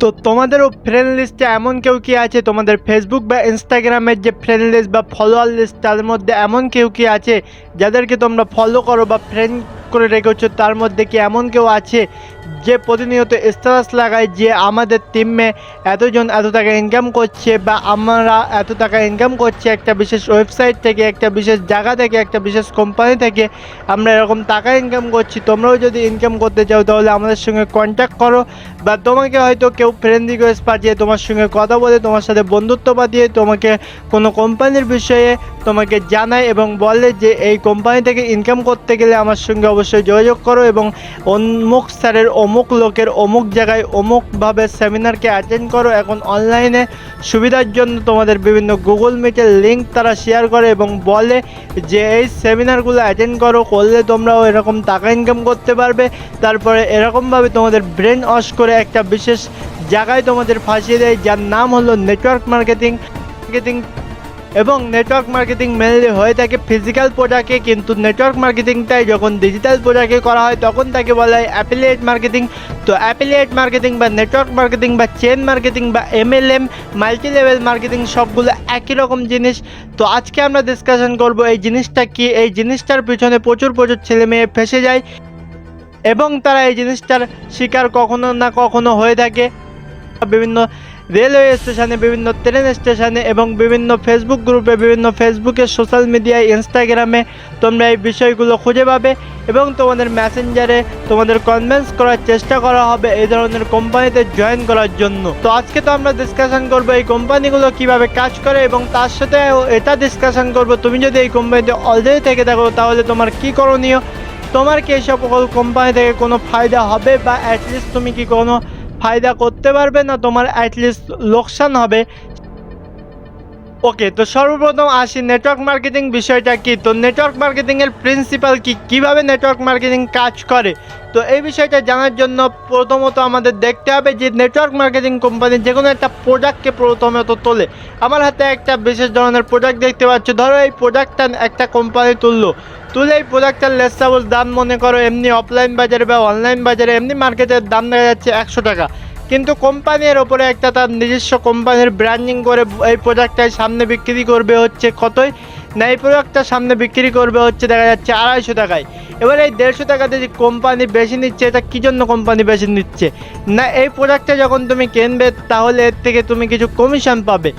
তো তোমাদেরও ফ্রেন্ড লিস্টে এমন কেউ কি আছে? তোমাদের ফেসবুক বা ইনস্টাগ্রামের যে ফ্রেন্ড লিস্ট বা ফলোয়ার লিস্ট তার মধ্যে এমন কেউ কি আছে? যাদেরকে তোমরা ফলো করো বা ফ্রেন্ড করে রেখেছো, তার মধ্যে কি এমন কেউ আছে যে প্রতিনিয়ত স্ট্যাটাস লাগায় যে আমাদের টিমে এতজন এত টাকা ইনকাম করছে বা আমরা এত টাকা ইনকাম করছি একটা বিশেষ ওয়েবসাইট থেকে, একটা বিশেষ জায়গা থেকে, একটা বিশেষ কোম্পানি থেকে আমরা এরকম টাকা ইনকাম করছি, তোমরাও যদি ইনকাম করতে চাও তাহলে আমাদের সঙ্গে কন্ট্যাক্ট করো বা তোমাকে হয়তো কেউ ফ্রেন্ড রিকোয়েস্ট পাঠিয়ে তোমার সঙ্গে কথা বলে তোমার সাথে বন্ধুত্ব পাঠিয়ে তোমাকে কোনো কোম্পানির বিষয়ে তোমাকে জানায় এবং বলে যে এই কোম্পানি থেকে ইনকাম করতে গেলে আমার সঙ্গে অবশ্যই যোগাযোগ করো এবং অমুক স্যারের অমুক লোকের অমুক জায়গায় অমুকভাবে সেমিনারকে অ্যাটেন্ড করো। এখন অনলাইনে সুবিধার জন্য তোমাদের বিভিন্ন গুগল মিটের লিঙ্ক তারা শেয়ার করে এবং বলে যে এই সেমিনারগুলো অ্যাটেন্ড করো, করলে তোমরাও এরকম টাকা ইনকাম করতে পারবে। তারপরে এরকমভাবে তোমাদের ব্রেন ওয়াশ করে একটা বিশেষ জায়গায় তোমাদের ফাঁসিয়ে দেয়, যার নাম হলো নেটওয়ার্ক মার্কেটিং মার্কেটিং এবং নেটওয়ার্ক মার্কেটিং মেনলি হয়ে থাকে ফিজিক্যাল প্রোডাক্টে কিন্তু নেটওয়ার্ক মার্কেটিংটাই যখন ডিজিটাল প্রোডাক্টে করা হয়, তখন তাকে বলা হয় অ্যাপিলিয়েট মার্কেটিং তো অ্যাপিলিয়েট মার্কেটিং বা নেটওয়ার্ক মার্কেটিং বা চেন মার্কেটিং বা এমএলএম মাল্টি লেভেল মার্কেটিং সবগুলো একই রকম জিনিস। তো আজকে আমরা ডিসকাশন করব এই জিনিসটা কি? এই জিনিসটার পিছনে প্রচুর প্রচুর ছেলে মেয়ে ফেসে যায় এবং তারা এই জিনিসটার শিকার কখনো না কখনো হয়ে থাকে। বিভিন্ন রেলওয়ে স্টেশনে বিভিন্ন ট্রেন স্টেশনে এবং বিভিন্ন ফেসবুক গ্রুপে, বিভিন্ন ফেসবুকে সোশ্যাল মিডিয়ায় ইনস্টাগ্রামে তোমরা এই বিষয়গুলো খুঁজে পাবে এবং তোমাদের মেসেঞ্জারে তোমাদের কনভেন্স করার চেষ্টা করা হবে এই ধরনের কোম্পানিতে জয়েন করার জন্য। তো আজকে তো আমরা ডিসকাশন করব এই কোম্পানিগুলো কীভাবে কাজ করে এবং তার সাথে এটা ডিসকাশন করব। তুমি যদি এই কোম্পানিতে অলরেডি থেকে থাকো, তাহলে তোমার কি করণীয়? তোমার কি এই সকল কোম্পানি থেকে কোনো ফায়দা হবে বা অ্যাটলিস্ট তুমি কি কোনো ফায়দা করতে পারবে না তোমার অ্যাটলিস্ট লোকসান হবে। ওকে তো সর্বপ্রথম আসি নেটওয়ার্ক মার্কেটিং বিষয়টা কি? তো নেটওয়ার্ক মার্কেটিংয়ের প্রিন্সিপাল কি? কীভাবে নেটওয়ার্ক মার্কেটিং কাজ করে? তো এই বিষয়টা জানার জন্য প্রথমত আমাদের দেখতে হবে যে নেটওয়ার্ক মার্কেটিং কোম্পানি যে কোনো একটা প্রোডাক্টকে প্রথমত তোলে। আমার হাতে একটা বিশেষ ধরনের প্রোডাক্ট দেখতে পাচ্ছ। ধরো এই প্রোডাক্টটা একটা কোম্পানি তুললো। তুলে এই প্রোডাক্টটার লেস দাম মনে করো এমনি অফলাইন বাজারে বা অনলাইন বাজারে এমনি মার্কেটের দাম দেখা যাচ্ছে একশো টাকা। কিন্তু কোম্পানির ওপরে একটা তার নিজস্ব কোম্পানির ব্র্যান্ডিং করে এই প্রোডাক্টটাই সামনে বিক্রি করবে হচ্ছে কতই? না, এই প্রোডাক্টটা সামনে বিক্রি করবে হচ্ছে দেখা যাচ্ছে আড়াইশো টাকায়। এবার এই দেড়শো টাকাতে যে কোম্পানি বেশি নিচ্ছে, এটা কী জন্য কোম্পানি বেশি নিচ্ছে? না, এই প্রোডাক্টটা যখন তুমি কিনবে, তাহলে এর থেকে তুমি কিছু কমিশন পাবে।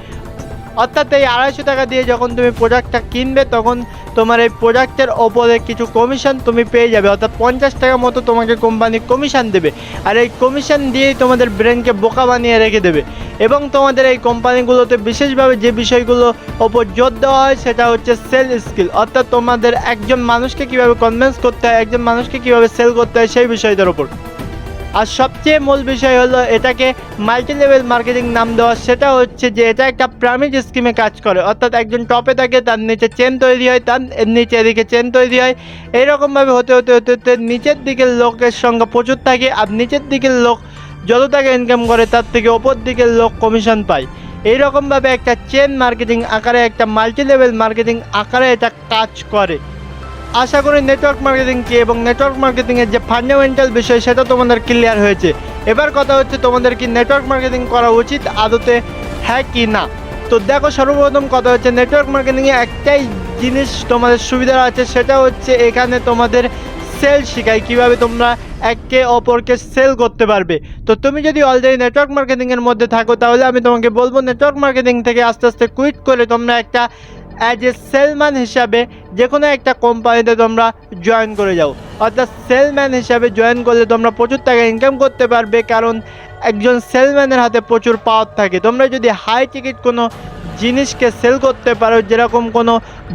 অর্থাৎ এই আড়াইশো টাকা দিয়ে যখন তুমি প্রোডাক্টটা কিনবে, তখন তোমার এই প্রোডাক্টের ওপরে কিছু কমিশন তুমি পেয়ে যাবে। অর্থাৎ পঞ্চাশ টাকা মতো তোমাকে কোম্পানি কমিশন দেবে। আর এই কমিশন দিয়েই তোমাদের ব্রেনকে বোকা বানিয়ে রেখে দেবে। এবং তোমাদের এই কোম্পানিগুলোতে বিশেষভাবে যে বিষয়গুলো ওপর জোর দেওয়া হয়, সেটা হচ্ছে সেল স্কিল অর্থাৎ তোমাদের একজন মানুষকে কীভাবে কনভিন্স করতে হয়, একজন মানুষকে কীভাবে সেল করতে হয়, সেই বিষয়টার ওপর। আর সবচেয়ে মূল বিষয় হলো এটাকে মাল্টি লেভেল মার্কেটিং নাম দেওয়া, সেটা হচ্ছে যে এটা একটা প্রামিড স্কিমে কাজ করে। অর্থাৎ একজন টপে থাকে, তার নিচে চেন তৈরি হয়, তার নিচে এদিকে চেন তৈরি হয়। এইরকমভাবে হতে হতে হতে হতে নিচের দিকের লোকের সংখ্যা প্রচুর থাকে আর নিচের দিকের লোক যত টাকা ইনকাম করে, তার থেকে ওপর দিকের লোক কমিশন পায়। এইরকমভাবে একটা চেন মার্কেটিং আকারে, একটা মাল্টি লেভেল মার্কেটিং আকারে এটা কাজ করে। আশা করি নেটওয়ার্ক মার্কেটিং কি এবং নেটওয়ার্ক মার্কেটিংয়ের যে ফান্ডামেন্টাল বিষয় সেটা তোমাদের ক্লিয়ার হয়েছে। এবার কথা হচ্ছে তোমাদের কি নেটওয়ার্ক মার্কেটিং করা উচিত আদতে হ্যাঁ কি না? তো দেখো সর্বপ্রথম কথা হচ্ছে নেটওয়ার্ক মার্কেটিংয়ে একটাই জিনিস তোমাদের সুবিধা আছে, সেটা হচ্ছে এখানে তোমাদের সেল শেখায়, কীভাবে তোমরা একে অপরকে সেল করতে পারবে। তো তুমি যদি অলরেডি নেটওয়ার্ক মার্কেটিংয়ের মধ্যে থাকো, তাহলে আমি তোমাকে বলব নেটওয়ার্ক মার্কেটিং থেকে আস্তে আস্তে কুইট করে তোমরা একটা অ্যাজ এ সেলম্যান হিসাবে যে কোনো একটা কোম্পানিতে তোমরা জয়েন করে যাও। অর্থাৎ সেলম্যান হিসাবে জয়েন করলে তোমরা প্রচুর টাকা ইনকাম করতে পারবে, কারণ একজন সেলম্যানের হাতে প্রচুর পাওয়ার থাকে। তোমরা যদি হাই টিকিট কোনো জিনিসকে সেল করতে পারো, যেরকম কোনো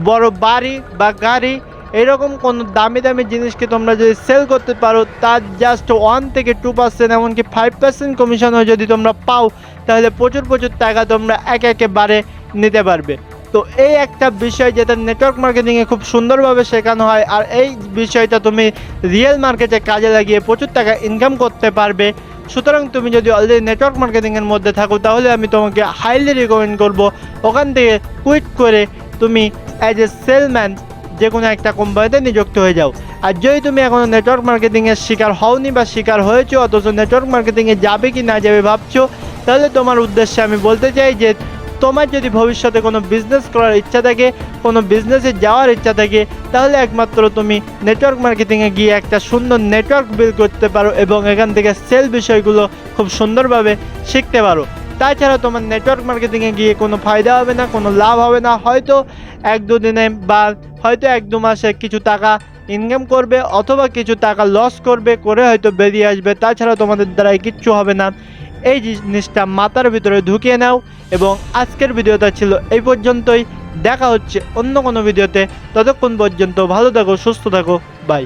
বড় বাড়ি বা গাড়ি, এরকম কোনো দামি দামি জিনিসকে তোমরা যদি সেল করতে পারো, তার জাস্ট ওয়ান থেকে টু পার্সেন্ট এমনকি ফাইভ পার্সেন্ট কমিশনও যদি তোমরা পাও, তাহলে প্রচুর প্রচুর টাকা তোমরা একে একেবারে নিতে পারবে। তো এই একটা বিষয় যেটা নেটওয়ার্ক মার্কেটিংয়ে খুব সুন্দরভাবে শেখানো হয়, আর এই বিষয়টা তুমি রিয়েল মার্কেটে কাজে লাগিয়ে প্রচুর টাকা ইনকাম করতে পারবে। সুতরাং তুমি যদি অলরেডি নেটওয়ার্ক মার্কেটিংয়ের মধ্যে থাকো, তাহলে আমি তোমাকে হাইলি রিকমেন্ড করব ওখান থেকে কুইট করে তুমি অ্যাজ এ সেলম্যান যে কোনো একটা কোম্পানিতে নিযুক্ত হয়ে যাও। আর যদি তুমি এখনও নেটওয়ার্ক মার্কেটিংয়ের শিকার হওনি বা শিকার হয়েছো, অথচ নেটওয়ার্ক মার্কেটিংয়ে যাবে কি না যাবে ভাবছ, তাহলে তোমার উদ্দেশ্যে আমি বলতে চাই যে তোমার যদি ভবিষ্যতে কোনো বিজনেস করার ইচ্ছা থাকে, কোনো বিজনেসে যাওয়ার ইচ্ছা থাকে, তাহলে একমাত্র তুমি নেটওয়ার্ক মার্কেটিংয়ে গিয়ে একটা সুন্দর নেটওয়ার্ক বিল্ড করতে পারো এবং এখান থেকে সেল বিষয়গুলো খুব সুন্দরভাবে শিখতে পারো। তাছাড়া তোমার নেটওয়ার্ক মার্কেটিংয়ে গিয়ে কোনো ফায়দা হবে না, কোনো লাভ হবে না। হয়তো এক দু দিনে বা হয়তো এক দু মাসে কিছু টাকা ইনকাম করবে অথবা কিছু টাকা লস করবে, করে হয়তো বেরিয়ে আসবে। তাছাড়া তোমাদের দ্বারাই কিচ্ছু হবে না। এই জিনিসটা মাথার ভিতরে ঢুকিয়ে নাও এবং আজকের ভিডিওটা ছিল এই পর্যন্তই। দেখা হচ্ছে অন্য কোনো ভিডিওতে। ততক্ষণ পর্যন্ত ভালো থাকো, সুস্থ থাকো, বাই।